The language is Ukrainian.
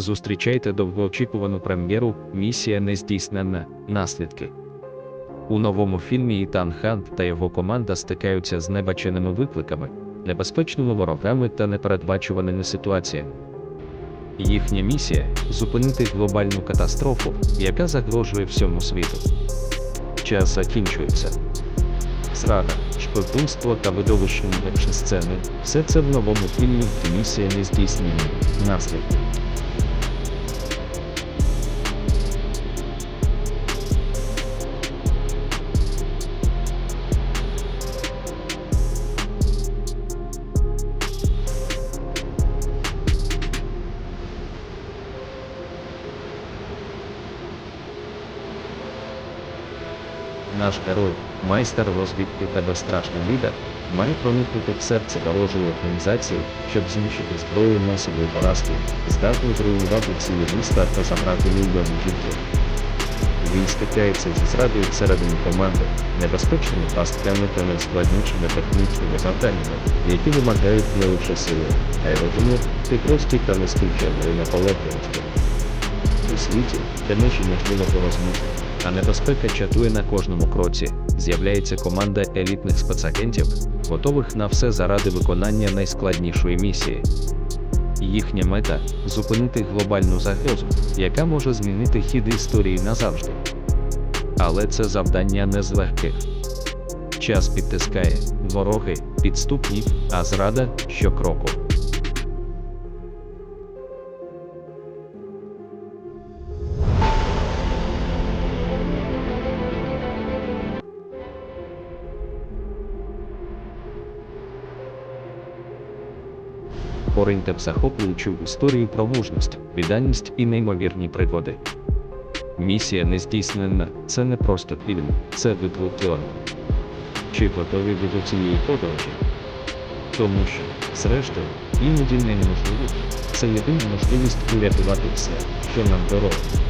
Зустрічайте довгоочікувану прем'єру Місія нездійсненна. Наслідки. У новому фільмі Ітан Хант та його команда стикаються з небаченими викликами, небезпечними ворогами та непередбачуваними ситуаціями. Їхня місія зупинити глобальну катастрофу, яка загрожує всьому світу. Час закінчується. Зрада, шпигунство та видовищні сцени все це в новому фільмі Місія нездійсненна. Наслідки. Наш герой, майстер розвідки та безстрашний лідер, має проникнути в серце ворожої організації, щоб знищити зброю масової поразки, здатну зруйнувати цілі міста та забрати мільйони життів. Він стикається зі зрадою всередині команди, небезпечними пастками та найскладнішими технічними завданнями, які вимагають не лише сили, а й розуму, хитрості та нескінченної наполегливості. У світі, де межі можливо розмити, а небезпека чатує на кожному кроці, з'являється команда елітних спецагентів, готових на все заради виконання найскладнішої місії. Їхня мета зупинити глобальну загрозу, яка може змінити хід історії назавжди. Але це завдання не з легких. Час підтискає, вороги підступні, а зрада щокроку. Пориньте захоплюючу історію про мужність, відданість і неймовірні пригоди. Місія не здійснена, це не просто фільм, це витло Чи готові ви до цієї подорожі? Тому що, зрештою, іноді неможливо. Це єдина можливість врятувати все, що нам дорого.